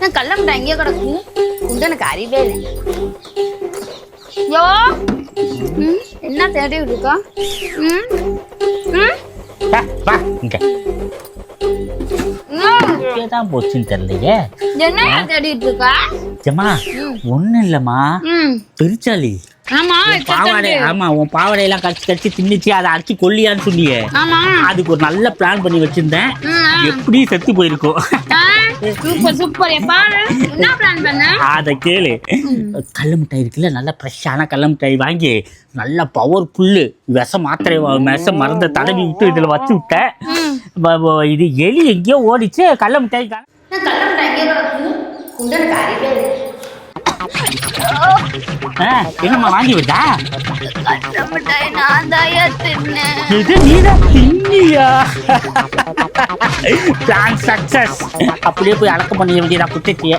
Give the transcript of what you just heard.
நான் கள்ள முட்டை எங்கேயோ கிடக்கு. உண்டு எனக்கு அறிவே இல்லை. யோ! என்ன தேடி இருக்கா? ம்? ம்? வா, வா இங்க. ம். தான் போச்சுன்னு தெரியலையே. என்ன தேடிட்டு இருக்கா? ஜமா ஒண்ணும் இல்லம்மா. பெருச்சாளி. பாவாடை ஆமா உன் பாவாடையெல்லாம் கடிச்சு கடிச்சு தின்னுச்சு அதை அடிச்சு கொல்லியான்னு சொன்னியே ஆமா. அதுக்கு ஒரு நல்ல பிளான் பண்ணி வச்சிருந்தேன். எப்படி செத்து போயிருக்கும் ஆ, சூப்பர் சூப்பர். பாரு என்ன பிளான் பண்ண? அதை கேளு. மிட்டாய் இருக்குல்ல நல்ல ஃப்ரெஷ்ஷான கடல மிட்டாய் வாங்கி நல்ல பவர்ஃபுல்லு விஷ மாத்திரை வ- விஷ மருந்தை தடவி விட்டு இதில் வச்சு விட்டேன். இது எலி எங்கேயோ ஓடிச்சு கடல மிட்டாய் கா- நான் கள்ள முட்டை எங்கேயோ கிடக்கு உண்டு எனக்கு அறிவே இல்லை ஆ, என்னம்மா வாங்கி விட்டா இது நீதான் தின்னியா பிளான் சக்சஸ் அப்படியே போய் அடக்கம் பண்ணிட வேண்டியதா குத்திட்டிய.